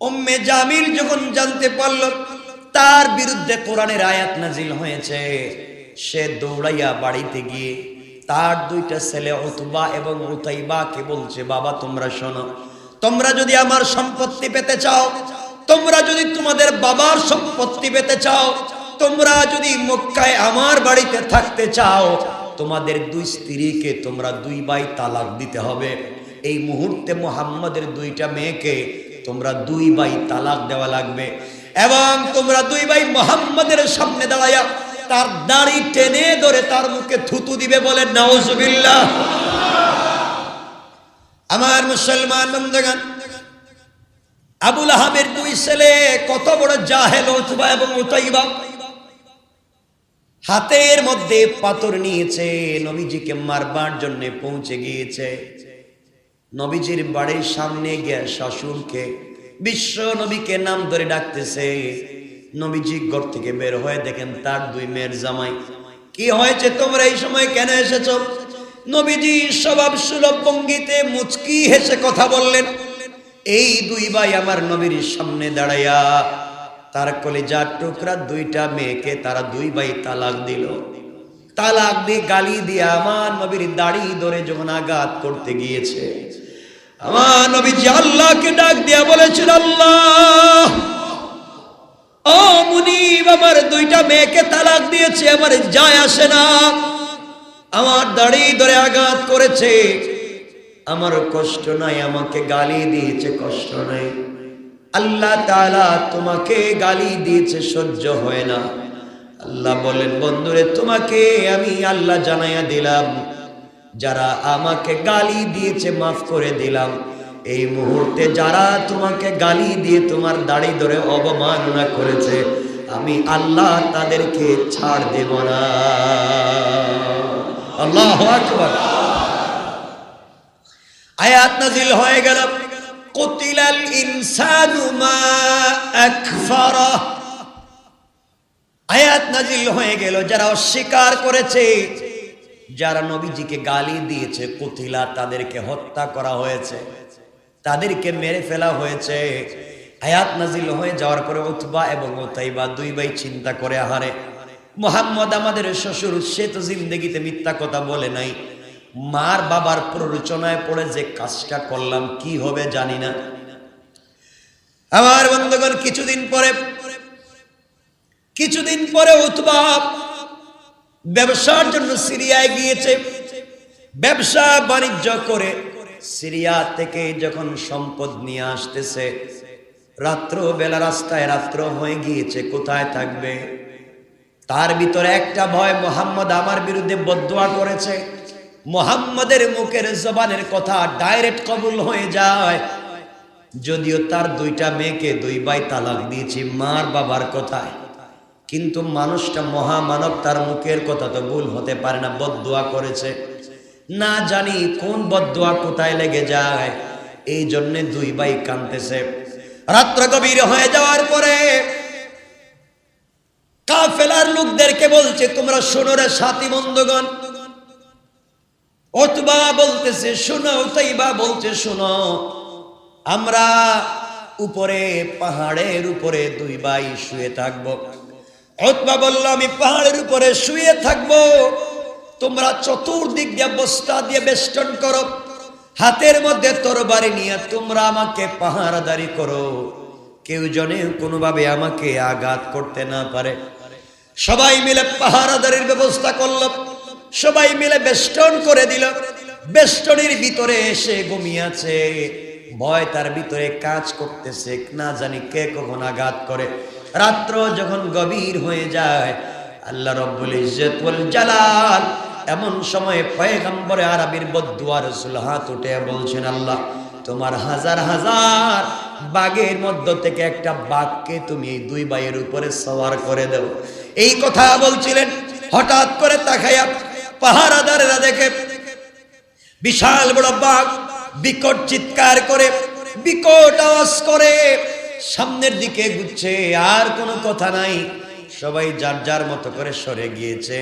উম্মে জামিল যখন জানতে পারল, তার বিরুদ্ধে কোরআনের আয়াত নাজিল হয়েছে, সে দৌড়াইয়া বাড়িতে গিয়ে তার দুইটা ছেলে উতবা এবং উতাইবাকে বলছে, বাবা, তোমরা শোনো, তোমরা যদি আমার সম্পত্তি পেতে চাও, তোমরা যদি তোমাদের বাবার সম্পত্তি পেতে চাও, তোমরা যদি মক্কায় আমার বাড়িতে থাকতে চাও, তোমাদের দুই স্ত্রীকে তোমরা দুই ভাই তালাক দিতে হবে। এই মুহূর্তে মোহাম্মদের দুইটা মেয়েকে তোমরা দুই ভাই তালাক দেওয়া লাগবে। এবং তোমরা দুই ভাই মোহাম্মদের সামনে দাঁড়াইয়া তার দাড়ি টেনে ধরে তার মুখে থুতু দিবে বলে, নাউজুবিল্লাহ। আমার মুসলমান বন্ধুগণ, আবুল আহাবের দুই ছেলে কত বড় জাহেল, উতবা এবং উতাইবা। হাতের মধ্যে পাথর নিয়েছে, নবীজিকে মারবার জন্য পৌঁছে গিয়েছে। নবীজির বাড়ির সামনে গিয়ে শ্বশুরকে বিশ্ব নবীকে নাম ধরে ডাকতেছে। নবীজি ঘর থেকে বের হয়ে দেখেন তার দুই মেয়ের জামাই। কি হয়েছে তোমরা এই সময় কেন এসেছ? নবীজি স্বভাব সুলভ ভঙ্গিতে মুচকি হেসে কথা বললেন, এই দুই ভাই আমার নবীর সামনে দাঁড়াইয়া তার কলেজার টুকরা দুইটা মেয়েকে তারা দুই ভাই তালাক দিল। তালাক দিয়ে গালি দিয়ে আমার নবীর দাড়ি ধরে যখন আঘাত করতে গিয়েছে, আমার নবীজি আল্লাহকে ডাক দিয়া বলেছিল আল্লাহ, ও মুনিব, আমার দুইটা মেয়েকে তালাক দিয়েছে, আমার যায় আসে না। আমার দাড়ি ধরে আঘাত করেছে। আমার কষ্ট নাই, আমাকে গালি দিয়েছে, কষ্ট নাই। আল্লাহ তাআলা তোমাকে গালি দিয়েছে, সহ্য হয় না। আল্লাহ বলেন, বন্ধুরে, তোমাকে আমি আল্লাহ জানাইয়া দিলাম, যারা আমাকে গালি দিয়েছে মাফ করে দিলাম। এই মুহূর্তে যারা তোমাকে গালি দিয়ে তোমার দাড়ি ধরে অবমাননা করেছে, আমি আল্লাহ তাদেরকে ছাড় দেব না। আল্লাহ আয়াত নাজিল হয়ে গেল, কুতিলাল ইনসানু মা আকফারা আয়াত নাজিল হয়ে গেল, যারা অস্বীকার করেছে, যারা নবীজিকে গালি দিয়েছে, কুতিলা তাদেরকে হত্যা করা হয়েছে, তাদেরকে মেরে ফেলা হয়েছে। আয়াত নাজিল হয়ে যাওয়ার পরে উতবা এবং ওতাইবা দুই ভাই চিন্তা করে, আহারে, মোহাম্মদ আমাদের শ্বশুর, সে তো জিন্দগিতে মিথ্যা কথা বলে নাই। মার বাবার প্ররোচনায় পড়ে যে কাজটা করলাম, কি হবে জানি না। আমার বন্ধুগণ, কিছুদিন পরে কিছুদিন পরে উতবা ব্যবসার জন্য সিরিয়ায় গিয়েছে। ব্যবসা বাণিজ্য করে সিরিয়া থেকে যখন সম্পদ নিয়ে আসতেছে রাত্র বেলা রাস্তায় রাত্র হয়ে গিয়েছে, কোথায় থাকবে? তার ভিতরে একটা ভয় মোহাম্মদ আমার বিরুদ্ধে বদুয়া করেছে। মোহাম্মদের মুখের জবানের কথা ডাইরেক্ট কবুল হয়ে যায়। যদিও তার দুইটা মেয়েকে দুই ভাই তালাক দিয়েছি, মার বাবার কথায়। কিন্তু মানুষটা মহামানব তার মুখের কথা তো ভুল হতে পারে না বদুয়া করেছে। না জানি কোন বদুয়া কোথায় লেগে যায় এই জন্যে দুই ভাই কানতেছে রাত্র গভীর হয়ে যাওয়ার পরে কাফেলার লোকদেরকে বলছে, তোমরা শোনো রে সাথী বন্ধুগণ। অতবা বলতেছে, শোনো তাইবা বলছে, শোনো। আমরা উপরে, পাহাড়ের উপরে দুই ভাই শুয়ে থাকব। অতবা বলল, আমি পাহাড়ের উপরে শুয়ে থাকব। তোমরা চতুর্দিক দিয়ে বস্তা দিয়ে বেষ্টন করো। হাতের মধ্যে তরবারি নিয়ে তোমরা আমাকে পাহারাদারি করো। কেউ জনে কোনোভাবে আমাকে আঘাত করতে না পারে। সবাই মিলে পাহারাদারির ব্যবস্থা করল। সবাই মিলে বেষ্টন করে দিল। বেষ্টনের ভিতরে এসে ঘুমিয়েছে ভয় তার ভিতরে কাজ করতেছে, না জানি কে কখন আঘাত করে। রাত্র যখন গভীর হয়ে যায়, আল্লাহ রব্বুল ইজ্জত ওয়াল জালাল এমন সময়ে পয়গম্বরে আরবির বদুয়া রসুল হাত উঠে বলছেন, আল্লাহ, তোমার হাজার হাজার বাঘের মধ্য থেকে একটা বাঘকে তুমি এই দুই ভাইয়ের উপরে সওয়ার করে দেও। এই কথা বলছিলেন, হঠাৎ করে তাকাইয়া পাহারাদারেরা দেখে বিশাল বড় বাঘ বিকট চিৎকার করে, বিকট আওয়াজ করে সামনের দিকে গুচ্ছে আর কোনো কথা নাই। সবাই যার যার মতো করে সরে গিয়েছে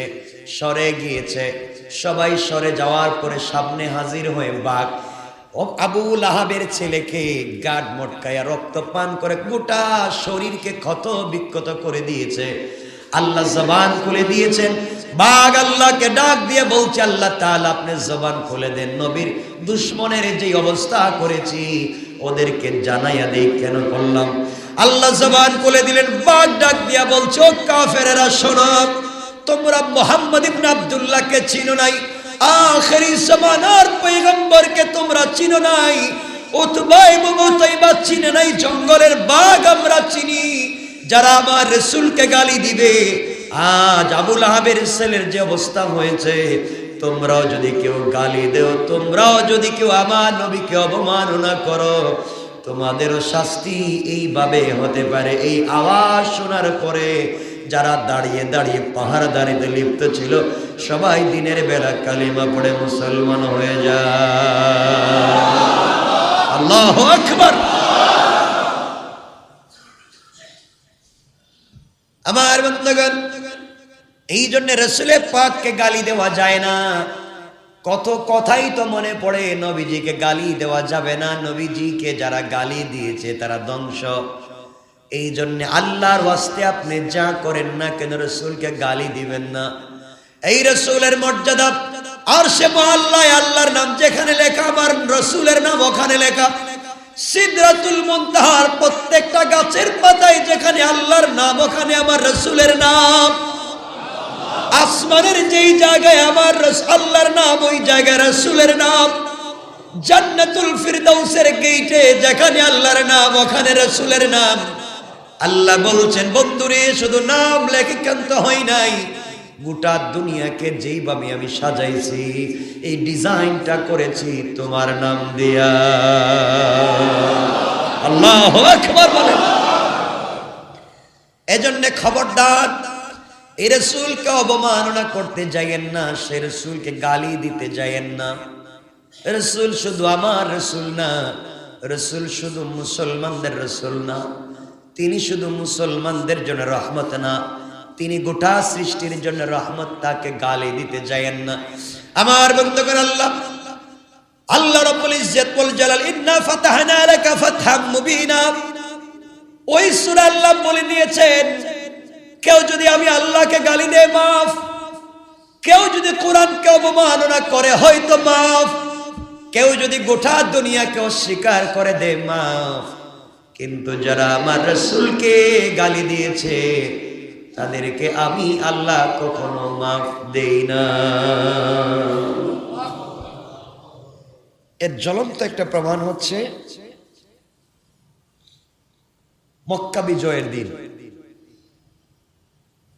সরে গিয়েছে। সবাই সরে যাওয়ার পরে সামনে হাজির হয়ে বাঘ আবু লাহাবের ছেলেকে গাড মটকায়া রক্ত পান করে গোটা শরীরকে ক্ষত বিক্ষত করে দিয়েছে। আল্লাহ জবান খুলে দিয়েছেন। বাঘ আল্লাহকে ডাক দিয়ে বলছে, আল্লাহ তাআলা, আপনি জবান খুলে দেন নবীর দুশ্মনের যে অবস্থা করেছি ওদেরকে জানাইয়া দেই, কেন করলাম? আল্লাহ জবান খুলে দিলেন, বাঘ ডাক দিয়া বলছো কাফেরেরা, শোনো, তোমরা মোহাম্মদ ইবনে আব্দুল্লাহকে চিনো নাই। আখেরি জামানার পয়গম্বরকে তোমরা চিনো নাই। উতবা এবং উতাইবা চিনে নাই। জঙ্গলের বাঘ আমরা চিনি, যারা আমার রসুলকে গালি দিবে। আজ আবুল আহাবের ছেলের যে অবস্থা হয়েছে তোমরাও যদি কেউ গালি দেও, তোমরাও যদি কেউ আমার নবীকে অবমাননা করো, তোমাদেরও শাস্তি এইভাবে হতে পারে। এই আওয়াজ শোনার পরে যারা দাঁড়িয়ে দাঁড়িয়ে পাহাড় দাঁড়িয়ে লিপ্ত ছিল, সবাই দিনের বেলা কালিমা পড়ে মুসলমান হয়ে যায়। আল্লাহ আমার বন্ধুগণ এই জন্য রসুলের পাককে গালি দেওয়া যায় না। কত কথাই তো মনে পড়ে, নবীজিকে গালি দেওয়া যাবে না। নবীজিকে যারা গালি দিয়েছে, তারা ধ্বংস। এই জন্য আল্লাহর ওয়াস্তে আপনি যা করেন না কেন রসুলকে গালি দিবেন না। এই রসুলের মর্যাদা, আর সে মহল্লায় আল্লাহর নাম যেখানে লেখা, আমার রসুলের নাম ওখানে লেখা। সিদরাতুল মুনতাহার প্রত্যেকটা গাছের পাতায় যেখানে আল্লাহর নাম, ওখানে আমার রসুলের নাম। আসমানের যেই জায়গায় আমার আল্লাহর নাম, ওই জায়গায় রসুলের নাম। জান্নাতুল ফিরদাউসের গেইটে, যেখানে আল্লাহর নাম, ওখানে রসুলের নাম। আল্লাহ বলছেন, বন্ধুরে, শুধু নাম লেখে কেন্ত হয় নাই। গোটা দুনিয়াকে যেইভাবে আমি সাজাইছি, এই ডিজাইনটা করেছি, তোমার নাম দিয়া। আল্লাহ আকবার বলেন। এজন্য খবরদার এই রসুলকে অবমাননা করতে যাইয়েন না সে রসুলকে গালি দিতে যাইয়েন না। রসুল শুধু আমার রসুল না, রসুল শুধু মুসলমানদের রসুল না, তিনি শুধু মুসলমানদের জন্য রহমত না, তিনি গোটা সৃষ্টির জন্য রহমত তাকে গালি দিতে যাইয়েন না। আমার বন্ধুগণ, আল্লাহ আল্লাহ রাব্বুল ইজ্জত ওয়াল জালাল, ইন্না ফাতাহনা লাকা ফাতহাম মুবিনা। ওই সূরা আল্লাহ বলে দিয়েছেন কেউ যদি আমি আল্লাহকে গালি দেয় মাফ। কেউ যদি কোরআনকে অবমাননা করে, হয়তো মাফ। কেউ যদি গোটা দুনিয়াকে অস্বীকার করে দে মাফ। কিন্তু যারা আমার রসুলকে গালি দিয়েছে, তাদেরকে আমি আল্লাহ কখনো মাফ দেই না। এর জ্বলন্ত একটা প্রমাণ হচ্ছে মক্কা বিজয়ের দিন।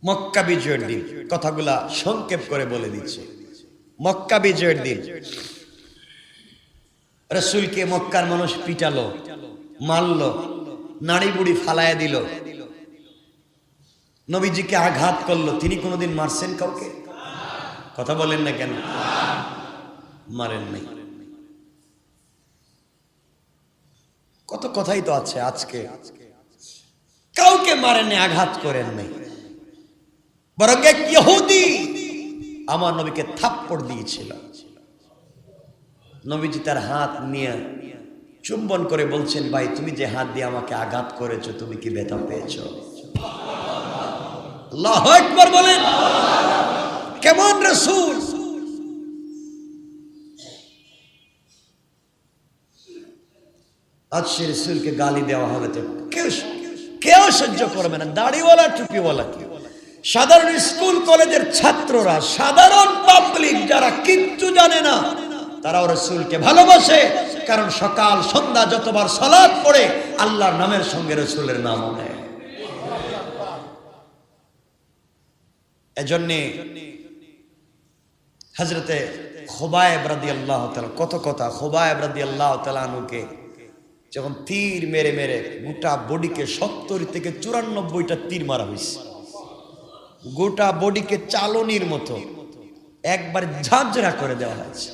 মক্কা বিজয়ের দিন। কথাগুলা সংক্ষেপ করে বলে দিচ্ছে। মক্কা বিজয়ের দিন। রসুলকে মক্কার মানুষ পিটালো, মারলো নাড়ি বুড়ি ফালায়া দিল। নবীজিকে আঘাত করল। তিনি কোনোদিন মারছেন কাউকে? কথা বলেন না কেন? মারেন নাই। কত কথাই তো আছে আজকে। কাউকে মারেন আঘাত করেন নাই বরং এক ইহুদি আমার নবীকে থাপ্পড় দিয়েছিল। নবীজি তার হাত নিয়ে চুম্বন করে বলছেন, ভাই, তুমি যে হাত দিয়ে আমাকে আঘাত করেছ, তুমি কি ব্যথা পেয়েছ? বলেন, কেমন রসুল? আজ সে রসুলকে গালি দেওয়া হবে তো কেউ কেউ সহ্য করবে না। দাড়িওয়ালা, টুপিওয়ালা কি সাধারণ স্কুল কলেজের ছাত্ররা, সাধারণ পাবলিক যারা কিচ্ছু জানে না, তারাও রসুলকে ভালোবাসে, কারণ সকাল, সন্ধ্যা যতবার সলাদ পড়ে, আল্লাহর নামের সঙ্গে রসুলের নাম নেয় এজন্যে হজরতে খোবায়েব রাদি আল্লাহ কত কথা, খোবায়েব রাদি আল্লাহ তালানুকে যখন তীর মেরে মেরে গোটা বডিকে সত্তর থেকে চুরানব্বইটা তীর মারা হয়েছে গোটা বডিকে চালনির মতো একবার ঝাঁঝরা করে দেওয়া হয়েছে।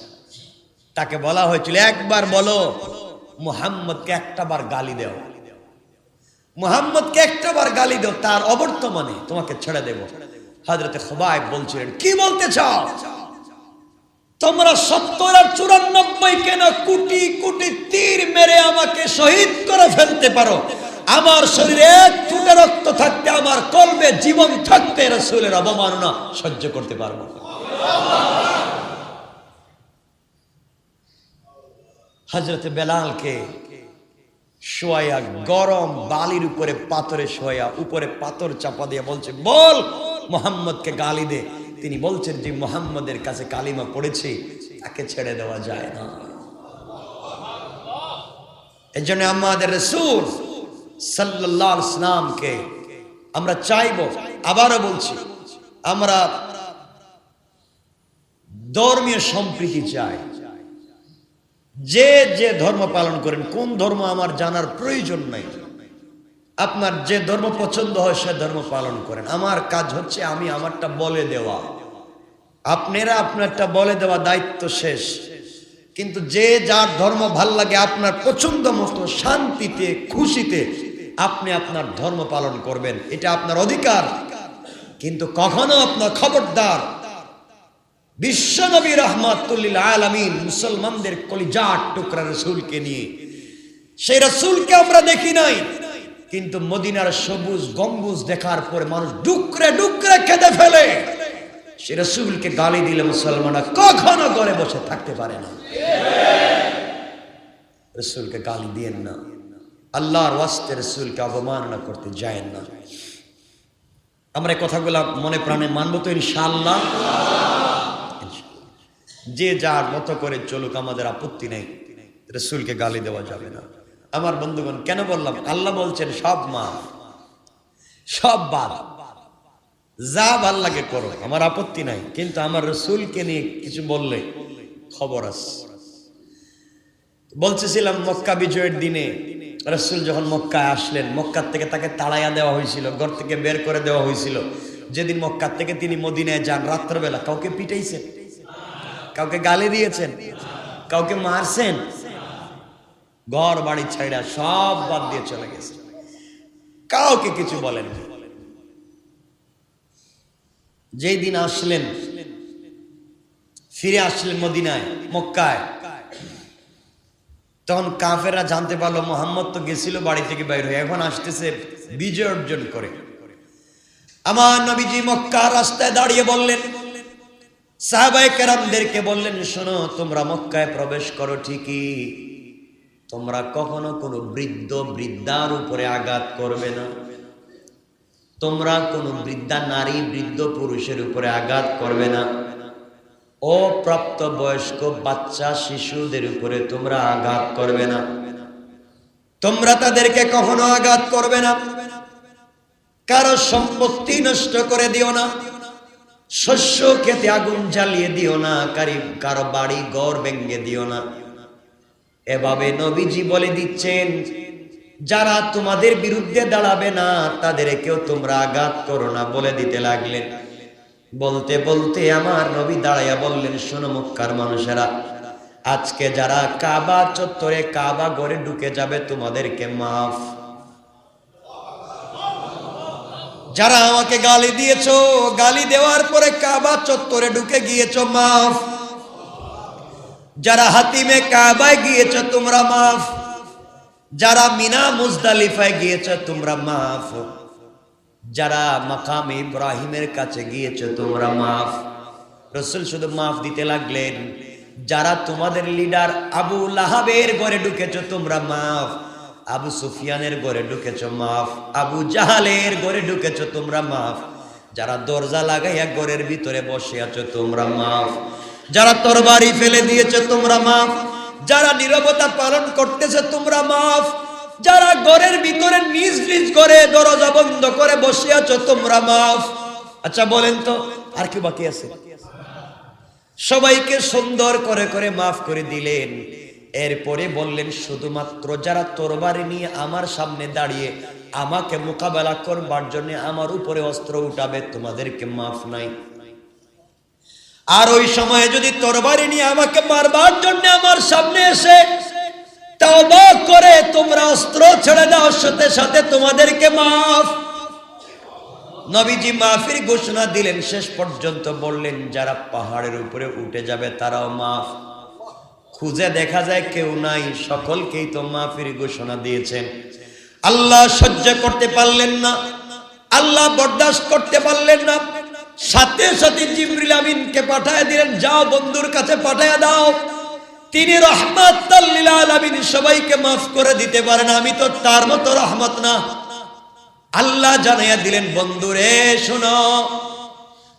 তাকে বলা হয়েছিল, একবার বলো, মুহাম্মদকে একটা বার গালি দেও। মুহাম্মদকে একটা বার গালি দেও, তার অবর্তমানে তোমাকে ছেড়ে দেব। হাজরতে খোবায় বলছিলেন, কি বলতে চাও? তোমরা সত্তর আর চুরানব্বই কেন কোটি কোটি তীর মেরে আমাকে শহীদ করে ফেলতে পারো? আমার শরীরে ফুটে রক্ত থাকতে, আমার কলবে জীবন থাকতে রসুলের অবমাননা সহ্য করতে পারব হজরত বেলালকে শোয়া গরম বালির উপরে পাথরে শোয়া উপরে পাথর চাপা দিয়ে বলছে, বল, মোহাম্মদকে গালি দে। তিনি বলছেন, যে মোহাম্মদের কাছে কালিমা পড়েছি, তাকে ছেড়ে দেওয়া যায় না। এই জন্য আমাদের রসুল সাল্লাহ ইসলামকে আমরা চাইব, আবারও বলছি, আমরা ধর্মীয় সম্প্রীতি চাই। যে যে ধর্ম পালন করেন, কোন ধর্ম আমার জানার প্রয়োজন নাই। আপনার যে ধর্ম পছন্দ হয়, সে ধর্ম পালন করেন। আমার কাজ হচ্ছে আমি আমারটা বলে দেওয়া। আপনারা আপনারটা বলে দেওয়া দায়িত্ব শেষ। কিন্তু যে যার ধর্ম ভালো লাগে, আপনার পছন্দ মতো শান্তিতে, খুশিতে আপনি আপনার ধর্ম পালন করবেন, এটা আপনার অধিকার। কিন্তু কখনো আপনার খবরদার বিশ্বনবী রহমাতুল্লিল আলমিন মুসলমানদের কলিজাট টুকরা রসুলকে নিয়ে। সেই রসুলকে আমরা দেখি নাই, কিন্তু মদিনার সবুজ গম্বুজ দেখার পরে মানুষ ডুকরে ডুকরে কেঁদে ফেলে। সে রসুলকে গালি দিলে মুসলমানরা কখনো ঘরে বসে থাকতে পারে না। রসুলকে গালি দিয়েন না। আল্লাহর ওয়াস্তে রসুলকে অবমাননা করতে যায় না। আমরা কথাগুলা মনে প্রাণে মানবো তো ইনশাআল্লাহ। যে যার মতো করে চলুক, আমাদের আপত্তি নেই। রসুলকে গালি দেওয়া যাবে না। আমার বন্ধুগণ, কেন বললাম? আল্লাহ বলছেন, সব মা সব বাদ। যা ভালো লাগে করো, আমার আপত্তি নাই। কিন্তু আমার রসুলকে নিয়ে কিছু বললে খবর আস বলতেছিলাম, মক্কা বিজয়ের দিনে রসুল যখন মক্কায় আসলেন, মক্কার থেকে তাকে তাড়াইয়া দেওয়া হয়েছিল, ঘর থেকে বের করে দেওয়া হয়েছিল। যেদিন মক্কার থেকে তিনি মদিনায় যান, রাত্রবেলা কাউকে পিটাইছেন, কাউকে গালি দিয়েছেন, কাউকে মারছেন, ঘর বাড়ি ছাইড়া সব বাদ দিয়ে চলে গেছে। কাউকে কিছু বলেন যেই দিন আসলেন, ফিরে আসলেন মদিনায়, মক্কায় তখন কাফেররা জানতে পারল মোহাম্মদ তো গেছিল বাড়ি থেকে বাইর হয়ে, এখন আসতেছে বিজয় অর্জন করে। আমার নবীজি মক্কা রাস্তায় দাঁড়িয়ে বললেন সাহাবাই কেরামদেরকে বললেন, শোনো, তোমরা মক্কায় প্রবেশ করো ঠিকই। তোমরা কখনো কোনো বৃদ্ধ বৃদ্ধার উপরে আঘাত করবে না। তোমরা কোনো বৃদ্ধা নারী বৃদ্ধ পুরুষের উপরে আঘাত করবে না। অপ্রাপ্ত বয়স্ক বাচ্চা শিশুদের উপরে তোমরা আঘাত করবে না। তোমরা তাদেরকে কখনো আঘাত করবে না। কারও সম্পত্তি নষ্ট করে দিও না। শস্য খেতে আগুন জ্বালিয়ে দিও না। কারি কারও বাড়ি ঘর ভেঙ্গে দিও না। এভাবে নবীজি বলে দিচ্ছেন, যারা তোমাদের বিরুদ্ধে দাঁড়াবে না, তাদেরকেও তোমরা আঘাত করো না বলে দিতে লাগলেন। বলতে বলতে আমার নবী দাঁড়াইয়া বললেন, শোনো মক্কার মানুষেরা, আজকে যারা কাবা চত্বরে কাবা ঘরে ঢুকে যাবে, তোমাদেরকে মাফ। যারা আমাকে গালি দিয়েছ, গালি দেওয়ার পরে কাবা চত্বরে ঢুকে গিয়েছো, মাফ। যারা হাতিমে কাবায় গিয়েছো, তোমরা মাফ। যারা মিনা মুজদালিফায় গিয়েছো, তোমরা মাফ। যারা মাকাম ইব্রাহিমের কাছে গিয়েছো, তোমরা মাফ। রসুল শুধু মাফ দিতে লাগলেন। যারা তোমাদের লিডার আবু লাহাবের ঘরে ঢুকেছো, তোমরা মাফ। আবু সুফিয়ানের ঘরে ঢুকেছো, মাফ। আবু জাহালের ঘরে ঢুকেছো, তোমরা মাফ। যারা দরজা লাগাইয়া ঘরের ভিতরে বসে আছো, তোমরা মাফ। যারা তরবারি ফেলে দিয়েছ, তোমরা মাফ। যারা নিরবতা পালন করতেছে, তোমরা মাফ। যারা ঘরের ভিতরে নিজ নিজ করে দরজা বন্ধ করে বসে আছো, তোমরা মাফ। আচ্ছা বলেন তো, আর কি বাকি আছে? সবাইকে সুন্দর করে করে মাফ করে দিলেন। এরপরে বললেন, শুধুমাত্র যারা তরবারি নিয়ে আমার সামনে দাঁড়িয়ে আমাকে মোকাবেলা করবার জন্য আমার উপরে অস্ত্র উঠাবে, তোমাদেরকে মাফ নাই। আর ওই সময়ে যদি তরবারি নিয়ে আমাকে মারবার জন্য আমার সামনে এসে করে তোমরা অস্ত্র ছেড়ে দাও, সাথে সাথে তোমাদেরকে মাফ। নবীজি মাফির ঘোষণা দিলেন, শেষ পর্যন্ত বললেন, যারা পাহাড়ের উপরে উঠে যাবে তারাও মাফ। খুঁজে দেখা যায় কেউ নাই, সকলকেই তো মাফির ঘোষণা দিয়েছেন। আল্লাহ সহ্য করতে পারলেন না, আল্লাহ বরদাস্ত করতে পারলেন না। সাথে সাথে জিবরিল আমিনকে পাঠায় দিলেন, যাও বন্ধুর কাছে পাঠায় দাও। তিনি রহমত আলামিন সবাইকে মাফ করে দিতে পারেন। আমি তো তার মতো রহমত না। আল্লাহ জানাইয়া দিলেন, বন্ধুরে, শোনো,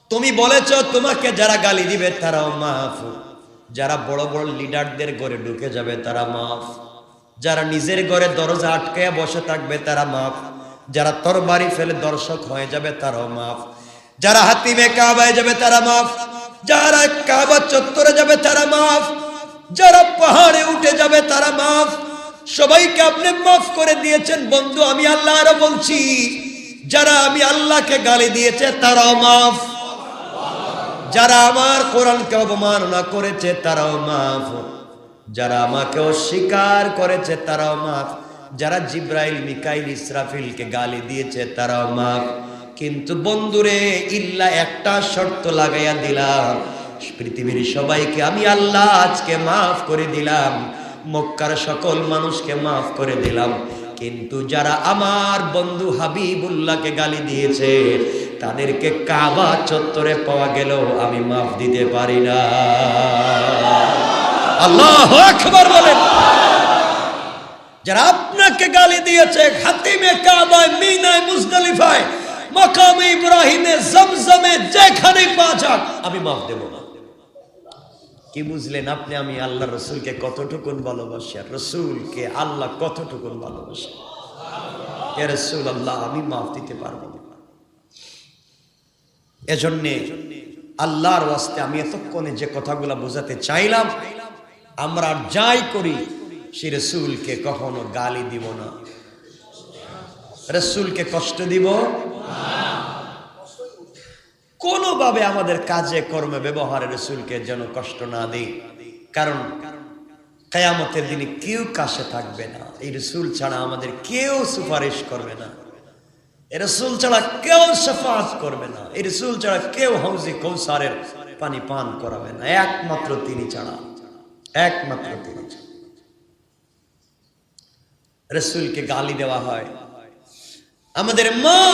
তুমি বলেছ তোমাকে যারা গালি দিবে তারাও মাফ। যারা বড় বড় লিডারদের ঘরে ঢুকে যাবে তারা মাফ। যারা নিজের ঘরে দরজা আটকে বসে থাকবে তারা মাফ। যারা তরবারি ফেলে দর্শক হয়ে যাবে তারাও মাফ। যারা হাতিমে কাবায় যাবে তারা মাফ। যারা কাবা চত্বরে যাবে তারা মাফ। যারা পাহাড়ে উঠে যাবে তারা মাফ। সবাইকে আপনি মাফ করে দিয়েছেন, বন্ধু, আমি আল্লাহ আরও বলছি। যারা আমি আল্লাহকে গালি দিয়েছে, তারাও মাফ। যারা আমার কোরআনকে অবমাননা করেছে, তারাও মাফ। যারা আমাকে অস্বীকার করেছে, তারাও মাফ। যারা জিব্রাইল, মিকাইল, ইসরাফিলকে গালি দিয়েছে, তারাও মাফ। কিন্তু বন্ধুরে, ইল্লা একটা শর্ত লাগাইয়া দিলাম। পৃথিবীর সবাইকে আমি আল্লাহ আজকে মাফ করে দিলাম। মক্কার সকল মানুষকে মাফ করে দিলাম। কিন্তু যারা আমার বন্ধু হাবিবুল্লাহকে গালি দিয়েছে, তাদেরকে কাবা চত্বরে পাওয়া গেলেও আমি মাফ দিতে পারি না। আল্লাহ আকবার বলেন। যারা আপনাকে গালি দিয়েছে খাতিমে কাবায়, মিনায়, মুজদালিফায়, মাকামে ইব্রাহিমে, জমজমে যেখানে পাওয়া যাক, আমি মাফ দেব। কি বুঝলেন আপনি? আমি আল্লাহ রসুলকে কতটুকুন ভালোবাসি আর রসুলকে আল্লাহ কতটুকুন ভালোবাসি? এ রসুল আল্লাহ আমি মাফ দিতে পারব না। এজন্যে আল্লাহর ওয়াস্তে আমি এতক্ষণে যে কথাগুলো বোঝাতে চাইলাম, আমরা যাই করি, সে রসুলকে কখনো গালি দিব না। রসুলকে কষ্ট দিব কোনোভাবে আমাদের কাজে, কর্মে, ব্যবহারে রসুলকে যেন কষ্ট না দিই। কারণ কেয়ামতের দিনে কেউ কাছে থাকবে না। এই রসুল ছাড়া আমাদের কেউ সুপারিশ করবে না। এই রসুল ছাড়া কেউ সাফাত করবে না। এই রসুল ছাড়া কেউ হাউজি কৌসারের পানি পান করাবে না। একমাত্র তিনি ছাড়া। একমাত্র তিনি রসুলকে গালি দেওয়া হয়। আমাদের মা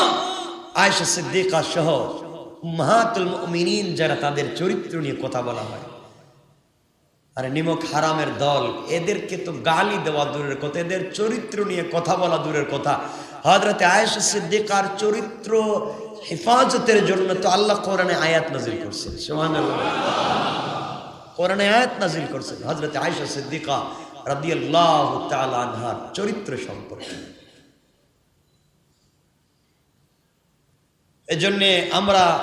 আয়সা সিদ্দিকা সহ মাহাতুল মুমিনিন যারা তাদের চরিত্র নিয়ে কথা বলা হয়। আর নিমক হারামের দল, এদেরকে তো গালি দেওয়া দূরের কথা, এদের চরিত্র নিয়ে কথা বলা দূরের কথা। হজরতে আয়েশা সিদ্দিকার চরিত্র হেফাজতের জন্য তো আল্লাহ কোরআনে আয়াত নাজিল করছেন, সুবহানাল্লাহ। কোরআনে আয়াত নাজিল করছেন হজরতে আয়েশা সিদ্দিকা রাদিয়াল্লাহু আনহার চরিত্র সম্পর্কে। এজন্যে আমরা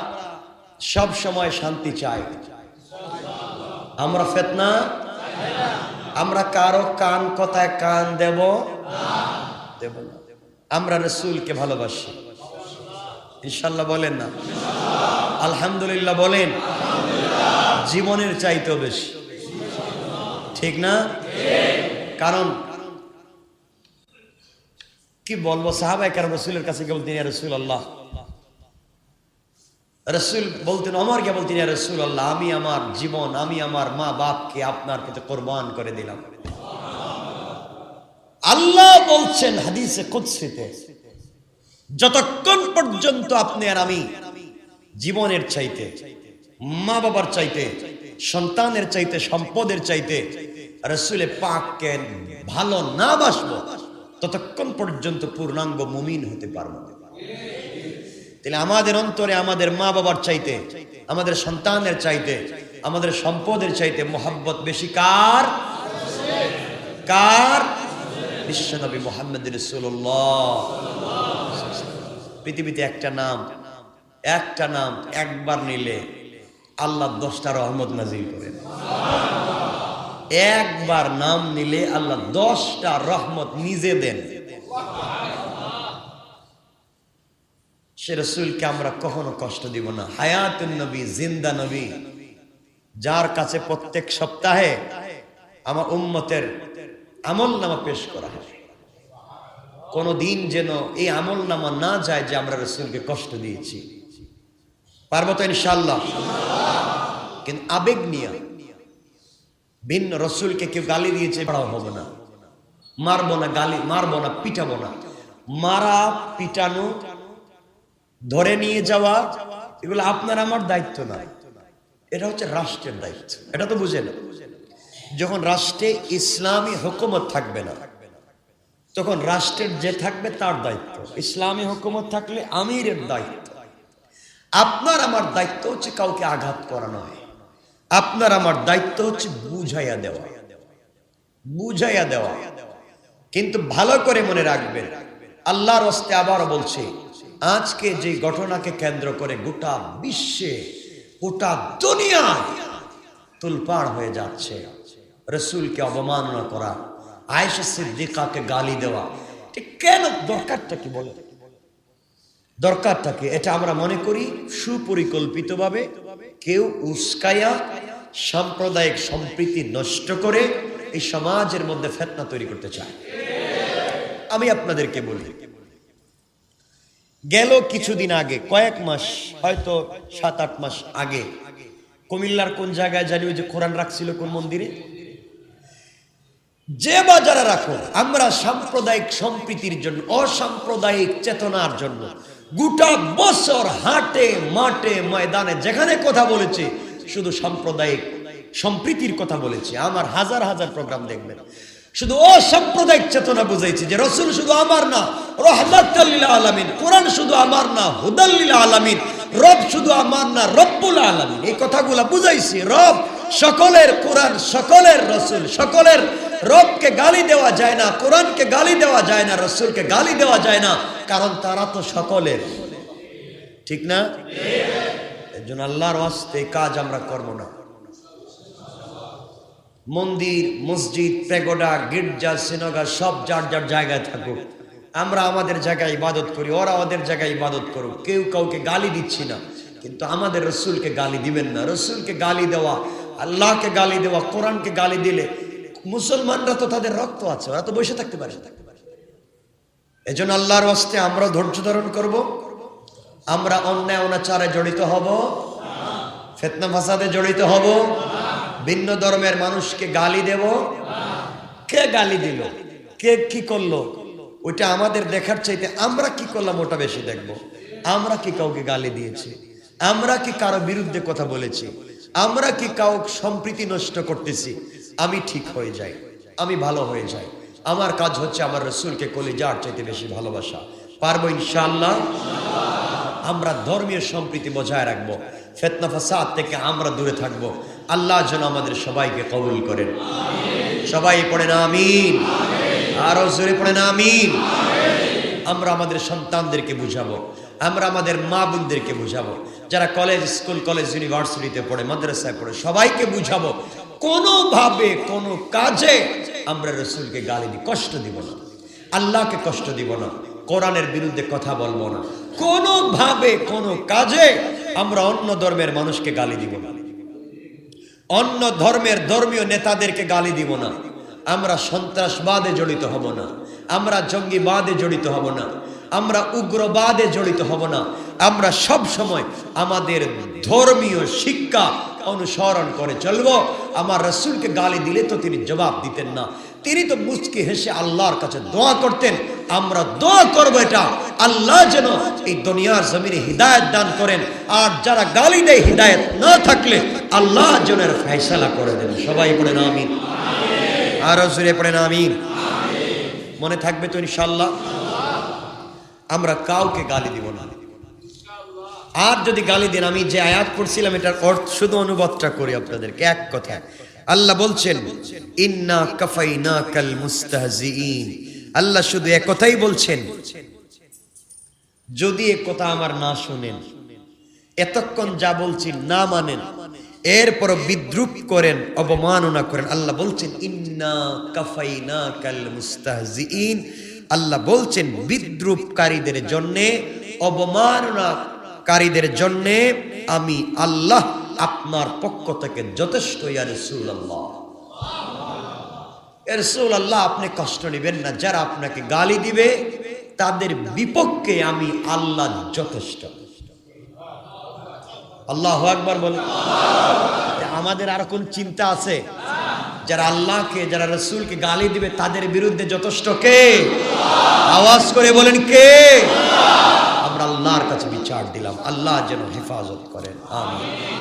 সব সময় শান্তি চাই। আমরা ফেতনা? আমরা কারও কান কথায় কান দেব? দেব না। আমরা রসুলকে ভালোবাসি। ইনশাল্লাহ বলেন না। আলহামদুলিল্লাহ বলেন। জীবনের চাইতেও বেশি। ঠিক না? কারণ কি বলব? সাহাবাই কারণ রসুলের কাছে গেল তিনি রসুল আল্লাহ রসুল বলতেন, অমরকে বলতেন রসুল আল্লাহ আমি আমার জীবন, আমি আমার মা বাপকে আপনার কাছে কোরবান করে দিলাম। আল্লাহ বলছেন হাদিসে কুৎসিতে যতক্ষণ পর্যন্ত আপনি আর আমি জীবনের চাইতে মা বাবার চাইতে, সন্তানের চাইতে, সম্পদের চাইতে রসুলে পাককে ভালো না বাসবো, ততক্ষণ পর্যন্ত পূর্ণাঙ্গ মুমিন হতে পারব তাহলে আমাদের অন্তরে আমাদের মা বাবার চাইতে, আমাদের সন্তানের চাইতে, আমাদের সম্পদের চাইতে মোহাব্বত বেশি কার? কার? বিশ্বনবী মোহাম্মদ পৃথিবীতে একটা নাম একটা নাম একবার নিলে আল্লাহ দশটা রহমত নাজিল করেন। একবার নাম নিলে আল্লাহ দশটা রহমত নিজে দেন। সে রসুলকে আমরা কখনো কষ্ট দিব না। হায়াতুন নবী, জিন্দা নবী, যার কাছে প্রত্যেক সপ্তাহে আমার উম্মতের আমল নামা পেশ করা হয়। কোনো দিন যেন এই আমল নামা না যায় যে আমরা রসুলকে কষ্ট দিয়েছি। পারব তো ইনশাল্লাহ কিন্তু আবেগ নিয়ে ভিন্ন রসুলকে কেউ গালি দিয়েছে পড়াও হবে না। মারবো না, গালি, মারবো না, পিটাবো না। মারা, পিটানো ধরে নিয়ে যাওয়া, এগুলো আপনার আমার দায়িত্ব না। এটা হচ্ছে রাষ্ট্রের দায়িত্ব। এটা তো বুঝে না যখন রাষ্ট্রে ইসলামী হুকুমত থাকবে না, তখন রাষ্ট্রের যে থাকবে তার দায়িত্ব। ইসলামী হুকুমত থাকলে আমিরের দায়িত্ব। আপনার আমার দায়িত্ব হচ্ছে কাউকে আঘাত করা নয়। আপনার আমার দায়িত্ব হচ্ছে বুঝাইয়া দেওয়া। বুঝাইয়া দেওয়া। কিন্তু ভালো করে মনে রাখবেন, আল্লাহর হস্তে আবারও বলছে আজকে যে ঘটনাকে কেন্দ্র করে গোটা বিশ্বে, গোটা দুনিয়ায় তুলপাড় হয়ে যাচ্ছে। রসুলকে অবমাননা করা, আয়েশা সিদ্দিকাকে গালি দেওয়া, ঠিক কেন? দরকারটা কি বলে? দরকারটা কি? এটা আমরা মনে করি সুপরিকল্পিতভাবে কেউ উস্কায়া সাম্প্রদায়িক সম্প্রীতি নষ্ট করে এই সমাজের মধ্যে ফেতনা তৈরি করতে চায়। আমি আপনাদেরকে বলি গেল কিছুদিন আগে, কয়েক মাস, হয়তো সাত, আট মাস আগে। কুমিল্লার কোন জায়গায় জানি যে কোরআন রাখছিল, কোন মন্দিরে? যে বা যারা রাখো, আমরা সাম্প্রদায়িক সম্প্রীতির জন্য, অসাম্প্রদায়িক চেতনার জন্য, গোটা বছর হাটে, মাঠে, ময়দানে, যেখানে কথা বলেছে, শুধু সাম্প্রদায়িক সম্প্রীতির কথা বলেছে। আমার হাজার হাজার প্রোগ্রাম দেখবেন। শুধু অসাম্প্রদায়িক চেতনা বুঝাইছে যে রসুল শুধু আমার না রহমাতুল্লিল আলামিন, কোরআন শুধু আমার না হুদাল্লিল আলমিন, রব শুধু আমার না, রব্বুল আলামিন। এই কথাগুলা বুঝাইছি, রব সকলের কোরআন, সকলের রসুল, সকলের রবকে গালি দেওয়া যায় না, কোরআনকে গালি দেওয়া যায় না, রসুলকে গালি দেওয়া যায় না, কারণ তারা তো সকলের। ঠিক না? এর জন্য আল্লাহর এই কাজ আমরা করব না। মন্দির, মসজিদ, প্রেগোডা, গির্জা, সিনগা, সব যার যার জায়গায় থাকুক। আমরা আমাদের জায়গায় ইবাদত করি, ওরা ওদের জায়গায় ইবাদত করুক। কেউ কাউকে গালি দিচ্ছি না, কিন্তু আমাদের রসুলকে গালি দিবেন না। রসুলকে গালি দেওয়া, আল্লাহকে গালি দেওয়া, কোরআনকে গালি দিলে মুসলমানরা তো তাদের রক্ত আছে, ওরা তো বসে থাকতে পারে। এই জন্য আল্লাহর হস্তে আমরা ধৈর্য ধারণ করব। আমরা অন্যায় অনাচারে জড়িত হব। ফেতনা ফাসাদে জড়িত হব। ভিন্ন ধর্মের মানুষকে গালি দেব? কে গালি দিল? কে কি করল? ওইটা আমাদের দেখার চাইতে আমরা কি করলাম ওটা বেশি দেখব। আমরা কি কাউকে গালি দিয়েছি? আমরা কি কারও বিরুদ্ধে কথা বলেছি? আমরা কি কাউ সম্প্রীতি নষ্ট করতেছি? আমি ঠিক হয়ে যাই। আমি ভালো হয়ে যাই। আমার কাজ হচ্ছে আমার রসুলকে কলিজার চাইতে বেশি ভালোবাসা। পারব ইনশাল্লাহ আমরা ধর্মীয় সম্প্রীতি বজায় রাখব। ফেতনা ফাসাদ থেকে আমরা দূরে থাকব। আল্লাহ যেন আমাদের সবাইকে কবুল করেন। সবাই পড়ে না আমিন। আরও জোরে পড়ে না আমিন। আমরা আমাদের সন্তানদেরকে বুঝাবো। আমরা আমাদের মা বোনদেরকে বুঝাবো। যারা কলেজ, স্কুল, কলেজ, ইউনিভার্সিটিতে পড়ে, মাদ্রাসায় পড়ে, সবাইকে বুঝাবো। কোনোভাবে, কোনো কাজে আমরা রসুলকে গালি দিই কষ্ট দিব না। আল্লাহকে কষ্ট দিব না। কোরআনের বিরুদ্ধে কথা বলব না। কোনোভাবে, কোনো কাজে আমরা অন্য ধর্মের মানুষকে গালি দিব না। অন্য ধর্মের ধর্মীয় নেতাদেরকে গালি দিব না। আমরা সন্ত্রাসবাদে জড়িত হব না। আমরা জঙ্গিবাদে জড়িত হব না। আমরা উগ্রবাদে জড়িত হব না। আমরা সব সময় আমাদের ধর্মীয় শিক্ষা অনুসরণ করে চলবো। আমার রসুলকে গালি দিলে তো তিনি জবাব দিতেন না। তিনি তো মুচকি হেসে আল্লাহর কাছে দোয়া করতেন। আমরা দোয়া করব এটা। আল্লাহ যেন এই দুনিয়ার জমিনে হৃদায়ত দান করেন। আর যারা গালি দেয় হৃদায়ত না থাকলে আল্লাহ যেন এর ফয়সালা করে দেন। সবাই পড়ে না আর জুড়ে পড়ে না মনে থাকবে তো ইনশাল্লাহ আমরা কাউকে গালি দিব না। আর যদি গালি দেন, আমি যে আয়াত পড়ছিলাম, এটার অর্থ শুধু অনুবাদটা করি আপনাদেরকে, এক কথা আল্লাহ বলছেন, ইন্না কাফাইনা কাল মুস্তাহজিইন। আল্লাহ শুধু এক কথাই বলছেন। যদি এ কথা আমার না শুনেন, এতক্ষণ যা বলছি না মানেন এরপর বিদ্রুপ করেন, অবমাননা করেন। আল্লাহ বলছেন, ইন্না কাফাইনা কাল মুস্তাহজিইন। আল্লাহ বলছেন, বিদ্রুপকারীদের জন্যে, অবমাননাকারীদের জন্যে আমি আল্লাহ আপনার পক্ষ থেকে যথেষ্ট, ইয়া রাসূলুল্লাহ। রসুল আল্লাহ আপনি কষ্ট নেবেন না। যারা আপনাকে গালি দিবে, তাদের বিপক্ষে আমি আল্লাহ যথেষ্ট। আল্লাহ একবার বলে আমাদের আর কোন চিন্তা আছে? যারা আল্লাহকে, যারা রসুলকে গালি দিবে, তাদের বিরুদ্ধে যথেষ্ট কে? আওয়াজ করে বলেন কে? আমরা আল্লাহর কাছে বিচার দিলাম। আল্লাহ যেন হেফাজত করেন। আমি